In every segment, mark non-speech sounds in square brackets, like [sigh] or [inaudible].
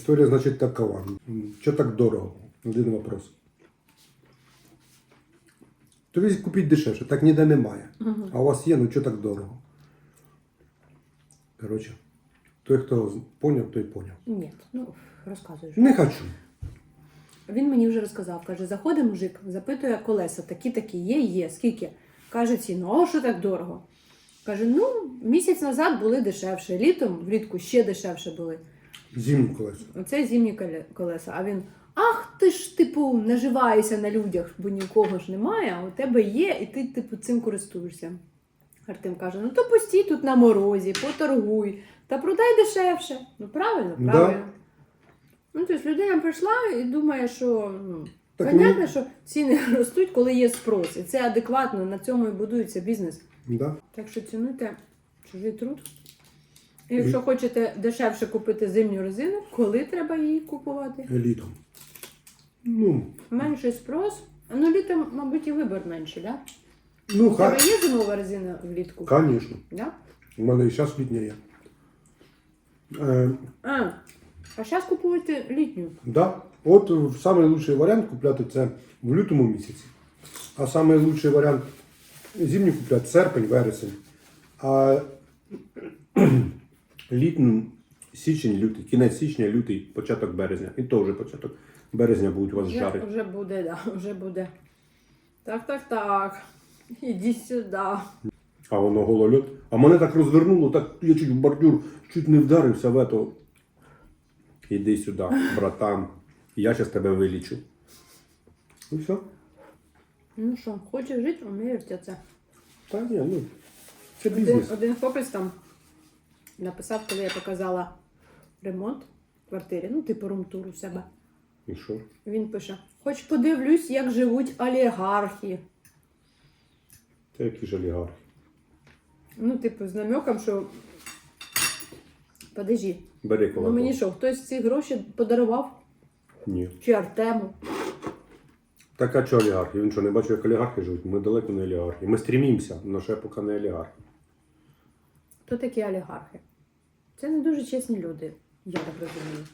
Історія, значить, такова. Що так дорого? Один вопрос. То ви купіть дешевше, так ніде немає. А у вас є, ну що так дорого? Коротше, той, хто поняв, той поняв. Ні, ну розказуєш. Не хочу. Він мені вже розказав. Каже, заходить мужик, запитує колеса, такі-такі, є, є. Скільки? Каже, ціну, а що так дорого? Каже, ну, місяць назад були дешевше, літом, влітку ще дешевше були. Зимні колеса. Оце зимні колеса. А він, ах, ти ж, типу, наживаєшся на людях, бо нікого ж немає, а у тебе є, і ти, типу, цим користуєшся. Артем каже: ну то постій тут на морозі, поторгуй, та продай дешевше. Ну правильно, Да. правильно. Ну, тобто людина прийшла і думає, що ну, Так понятно, мені- що ціни [laughs] ростуть, коли є спрос. І це адекватно, на цьому і будується бізнес. Да? Так що цінуйте чужий труд. І якщо хочете дешевше купити зимню резину, коли треба її купувати? Літом. Ну, Менший спрос. Ну, літом, мабуть, і вибір менший, да? ну У тебе є зимова резина влітку? Звісно. Да? У мене і зараз літня є. Е, А, а зараз купуєте літню. да. От е, самий лучший варіант купляти це в лютому місяці. А лучший варіант зимню купляти серпень, вересень. А літню січень, лютий, кінець січня, лютий, початок березня. І то вже початок березня будуть у вас Вже, жари. вже буде, да, вже буде. Так, так, так. Іди сюди. А воно голольот. А мене так розвернуло, так я чуть в бордюр, чуть не вдарився в ето. Іди сюди, братан. Я зараз тебе вилічу. І все. Ну що, хочеш жити, вміє вертятися. Та ні, ну. Це Один, бізнес. один хлопець там написав, коли я показала ремонт в квартирі, ну, типу румтур у себе. І що? Він пише: Хоч подивлюсь, як живуть олігархи. Це які ж олігархи. Ну, типу, з намеком, що. Подожди, Бери ну коло. мені що, хтось ці гроші подарував? Ні. Чи Артему? Так а що олігархи? Він що, не бачив, як олігархи живуть? Ми далеко не олігархи. Ми стрімімося, але ще поки не олігархи. Хто такі олігархи? Це не дуже чесні люди, я так розумію.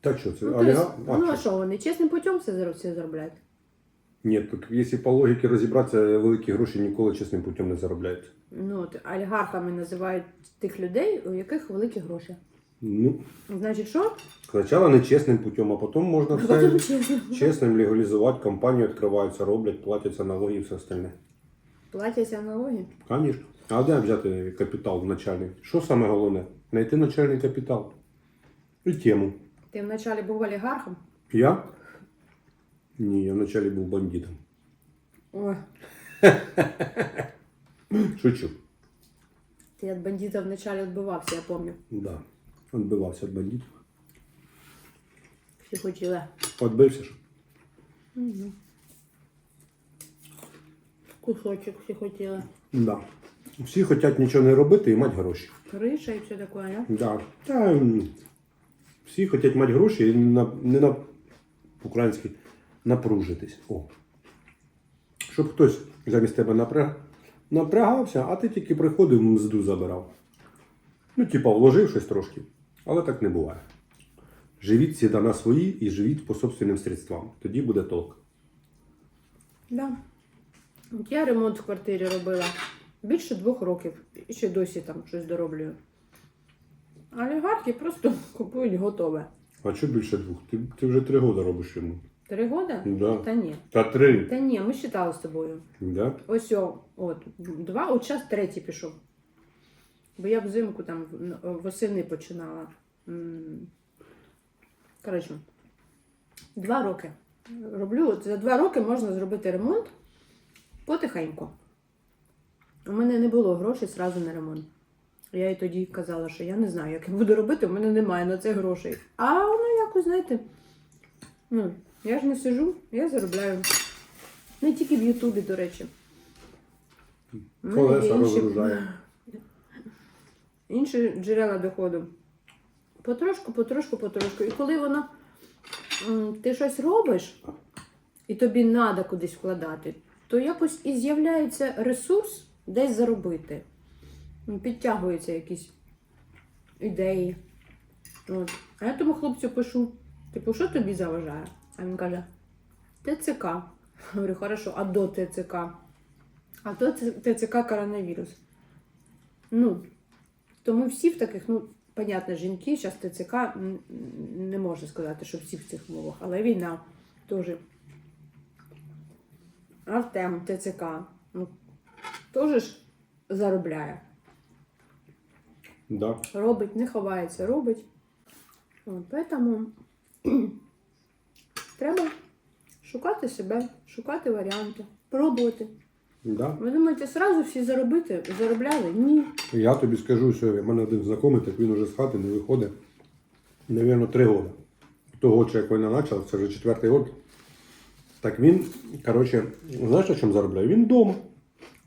Так що це Ну, олігархи? тобто, ну а що, вони чесним путем все, зар- все заробляють? Ні, так якщо по логіці розібратися, великі гроші ніколи чесним путем не заробляють. Ну, от, олігархами називають тих людей, у яких великі гроші. Ну, Значить, що? спочатку не чесним путем, а потім можна все Потім чесно. чесним легалізувати, компанію відкриваються, роблять, платяться налоги і все остальне. Платяться налоги. Звісно. А де взяти капітал начальний? Що саме головне? Знайти начальний капітал. І тему. Ти вначалі був олігархом? Я? Ні, я вначалі був бандитом. Ой, [laughs] Шучу. ти від бандита вначалі відбивався, я пам'ятаю. Да. Відбивався від бандитів. Всі хотіли. Отбився ж. Угу. Кусочок всі хотіли. Да. Всі хочуть нічого не робити і мати гроші. Криша і все таке, да? Да. Та, м, всі хочуть мати гроші і не на, не на українськи напружитись. О. Щоб хтось замість тебе напряг, напрягався, а ти тільки приходив, мзду забирав. Ну, типа, вложив щось трошки, але так не буває. Живіть всі на свої і живіть по собственним средствам. Тоді буде толк. Да. От я ремонт в квартирі робила більше двох років. І ще досі там щось дороблюю. Олігархи просто [laughs] купують готове. А що більше двох? Ти, ти вже три роки робиш йому. Три года? Да. Та ні. Та три. Та ні, ми считали з тобою. Да? Ось о, от, два, от час третій пішов. Бо я взимку там восени починала. Коротше, два роки. Роблю, от за два роки можна зробити ремонт потихеньку. У мене не було грошей зразу на ремонт. Я їй тоді казала, що я не знаю, як я буду робити, у мене немає на це грошей. А воно якось, знаєте, ну, я ж не сижу, я заробляю. Не тільки в Ютубі, до речі. Колеса інші- розгружає. інші джерела доходу. Потрошку, потрошку, потрошку. І коли воно ти щось робиш, і тобі треба кудись вкладати, то якось і з'являється ресурс десь заробити. Підтягуються якісь ідеї. От. А я тому хлопцю пишу: типу, що тобі заважає? А він каже: ТЦК. Говорю, хорошо, а до ТЦК? А до ТЦК коронавірус. Ну, тому всі в таких, ну, понятно, жінки, зараз ТЦК не можна сказати, що всі в цих умовах, але війна теж. Артем ТЦК. Ну, теж ж заробляє. Да. Робить, не ховається, робить. От, поэтому [clears throat] треба шукати себе, шукати варіанти, пробувати. Да. Ви думаєте, сразу всі заробити? Заробляли? Ні. Я тобі скажу, що в мене один знайомий, так він уже з хати не виходить, навірно, три роки. Того, чи як війна почала, це вже четвертий год. Так він, коротше, знаєш, на чому заробляє? Він вдома.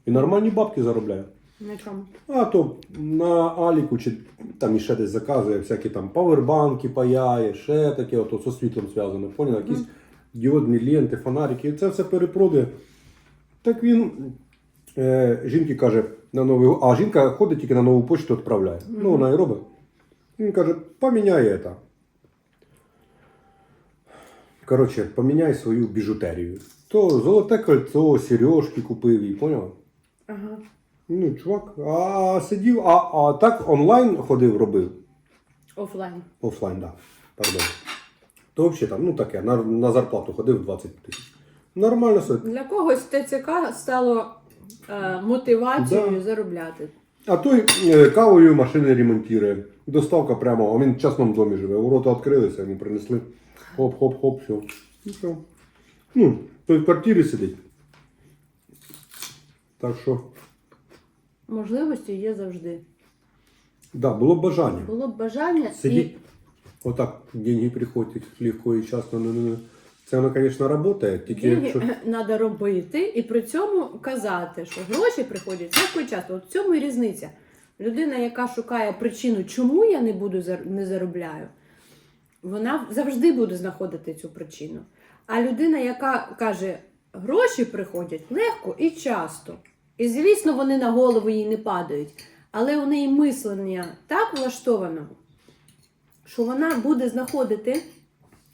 І нормальні бабки заробляє. На чому? А то на Аліку чи там іще десь заказує всякі там павербанки паяє, ще таке, ото з світлом зв'язане, поняв? Якісь діодні ленти, фонарики, і це все перепродає. Так він е, жінки каже на новий а жінка ходить тільки на нову почту відправляє. Ну, вона і робить. Він каже, поміняй це. Коротше, поміняй свою біжутерію. То золоте кольцо, сережки купив їй, поняв? Ага. Ну, чувак, а сидів, а, а так онлайн ходив, робив. Офлайн. Офлайн, да. Пардон. То взагалі там, ну таке, на, на зарплату ходив 20 тисяч. Нормально все. Для когось ТЦК стало е, мотивацією Да. заробляти. А той е, кавою машини ремонтує. Доставка прямо, а він в частному домі живе. Ворота відкрилися, йому принесли. Хоп-хоп-хоп, все. І все. Ну, той в квартирі сидить. Так що, Можливості є завжди. да, було б бажання. Було б бажання Сидіть. Вот так деньги приходят легко и часто. Ну, ну, ну. Це воно, звісно, працює, тільки Деньги якщо. треба робити і при цьому казати, що гроші приходять легко і часто. От в цьому і різниця. Людина, яка шукає причину, чому я не буду не заробляю, вона завжди буде знаходити цю причину. А людина, яка каже, гроші приходять легко і часто. І звісно, вони на голову їй не падають. Але у неї мислення так влаштовано, що вона буде знаходити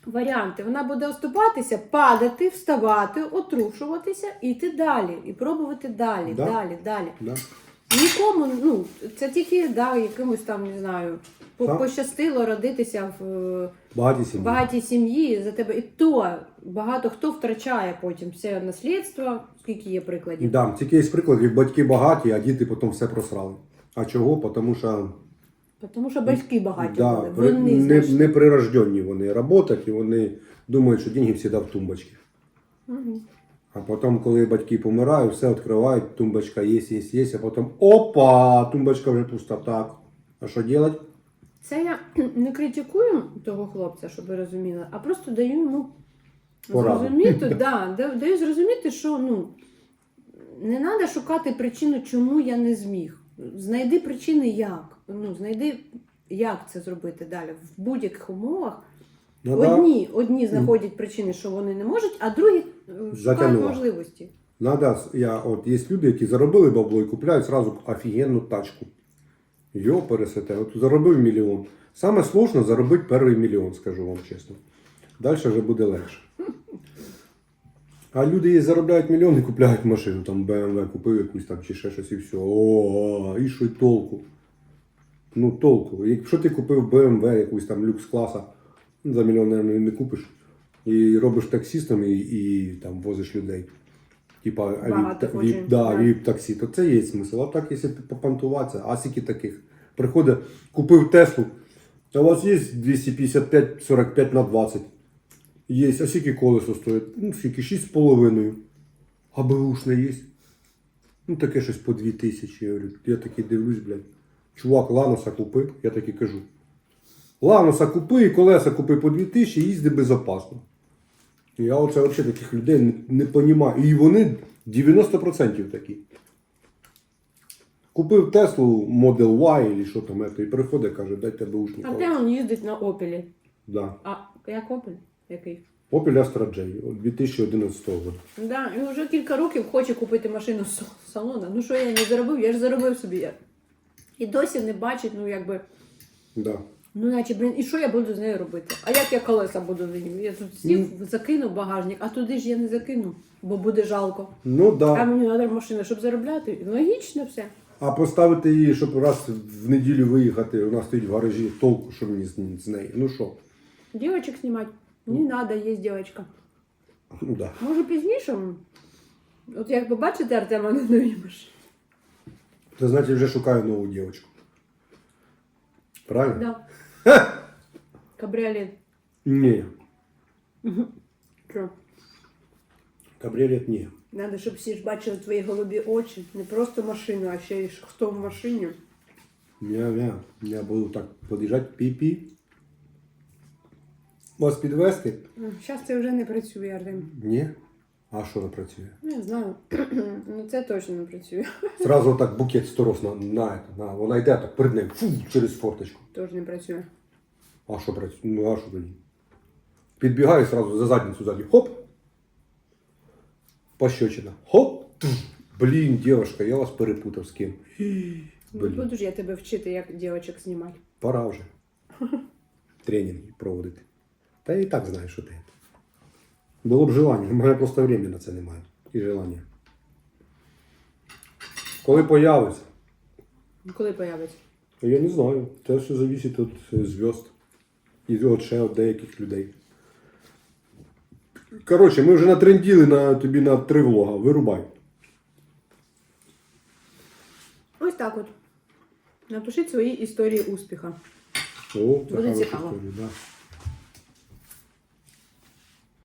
варіанти. Вона буде оступатися, падати, вставати, отрушуватися і йти далі. І пробувати далі, Да. далі, далі. Да. Нікому, ну, це тільки да, якимось там, не знаю, по- Так. пощастило родитися в е, Багаті сім'ї. багатій сім'ї за тебе. І то багато хто втрачає потім все наслідство, скільки є прикладів. Да, тільки є приклад, як батьки багаті, а діти потім все просрали. А чого? Тому що Тому що батьки багаті да, були. при- Вони не, знайшли. не прирожденні вони працюють, і вони думають, що деньги завжди в тумбочці. Мгм. А потім, коли батьки помирають, все відкривають, тумбочка є, є, є, а потім опа, тумбочка вже пуста. Так. А що робити? Це я [clears throat] не критикую того хлопця, щоб ви розуміли, а просто даю йому Пораду. зрозуміти, [laughs] да, да- даю зрозуміти, що ну, не треба шукати причину, чому я не зміг. Знайди причини як. Ну, знайди, як це зробити далі. В будь-яких умовах Надо, одні, одні знаходять причини, що вони не можуть, а другі е, шукають Затягнула. можливості. надо, я, от, є люди, які заробили бабло і купляють сразу офігенну тачку. Йо, пересете, от заробив мільйон. Саме сложно заробити перший мільйон, скажу вам чесно. Далі вже буде легше. А люди є, заробляють мільйон і купляють машину, там BMW купив якусь там чи ще щось і все. О, і що й толку? Ну, толку. Якщо ти купив BMW якусь там люкс класа, ну, за мільйон, мабуть, не купиш. І робиш таксістом і, і там возиш людей. Типа віп, да, віп таксі, то це є смисл. А так, якщо попантуватися, а скільки таких. Приходить, купив Теслу, а у вас є 255-45 на 20. Є, а скільки колесо стоїть? Ну, скільки 6,5. А беушне є. Ну, таке щось по 2 тисячі. Я говорю, я такий дивлюсь, блядь. Чувак, Ланоса купи, я такий кажу. Ланоса купи і колеса купи по 2 тисячі і їзди безопасно. Я оце взагалі таких людей не, не понімаю. І вони 90% такі. Купив Теслу Model Y, чи що там, це, і приходить, каже, дайте беушні А де він їздить на Опелі? Да. А як Опель? Який? Opel Astra J 2011 року. Да, і вже кілька років хоче купити машину з с- салона. Ну що я не заробив, я ж заробив собі. І досі не бачить, ну якби Да. Ну, наче, блін, і що я буду з нею робити? А як я колеса буду за ним? Я тут сів, закину багажник, а туди ж я не закину, бо буде жалко. Ну А мені треба машина, щоб заробляти. Логічно все. А поставити її, щоб раз в неділю виїхати, у нас стоїть в гаражі, толку, що мені з, з неї. Ну що? Дівочок знімати. Не треба, є дівчинка. Ну да. Може пізніше? От як побачите Артема на новій машині. Це значить вже шукаю нову дівчинку. Правильно? Да. [laughs] Кабріолет. Ні. Що? Кабріолет ні. Надо, щоб всі ж бачили твої голубі очі. Не просто машину, а ще й хто в машині. Мя-мя. Я буду так під'їжджати пі-пі. Вас підвести? Зараз це вже не працює, Артем. Ні. А що не працює? Не знаю. [clears throat] ну це точно не працює. [laughs] Зразу так букет сторос на, на, на вона йде так перед ним фу, через форточку. Теж не працює. А що працює? Ну а що тоді? Підбігаю зразу за задницю ззаді. Хоп! Пощечина. Хоп! Блін, дівчинка, я вас перепутав з ким. [gasps] Не Блін. буду ж я тебе вчити, як дівчаток знімати. Пора вже. [laughs] Тренінги проводити. Та я і так знаю, що ти. Було б желання, у мене просто времени на це немає. І желання. Коли появиться? Коли появиться? Я не знаю. Це все залежить від е, зв'язд. І від ще від деяких людей. Коротше, ми вже натренділи на тобі на три влога. Вирубай. Ось так от. Напишіть свої історії успіха. О, це Буде хороша цікаво. історія, да.